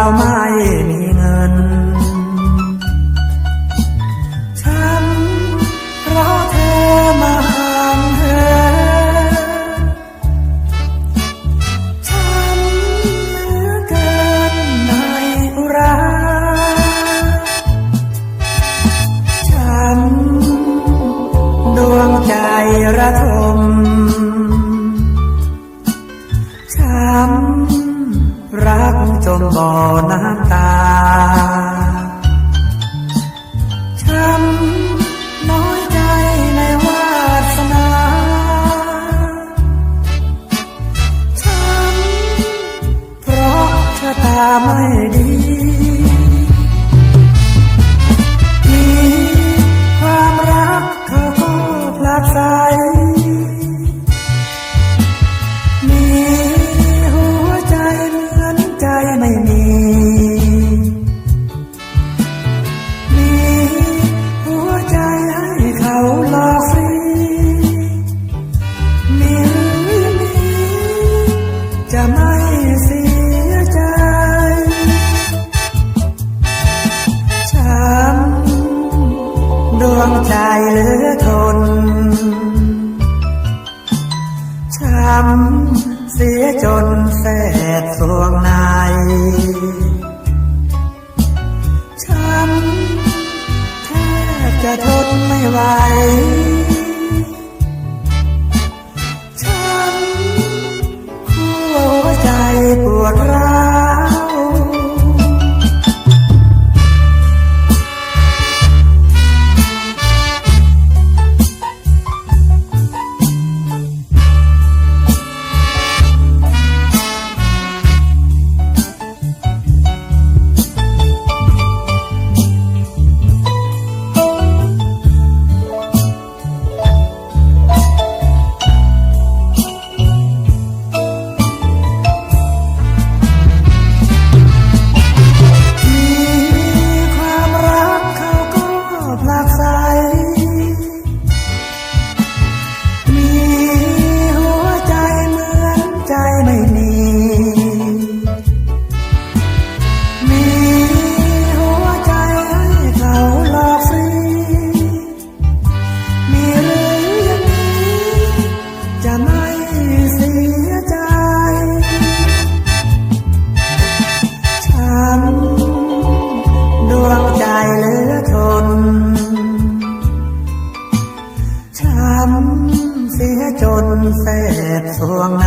দাও ความรักเขาก็พลาดใสมี ดวงใจเหลือทน ช้ำเสียจนแสบสวงในช้ำแทบจะทนไม่ไหว แสบสวงใน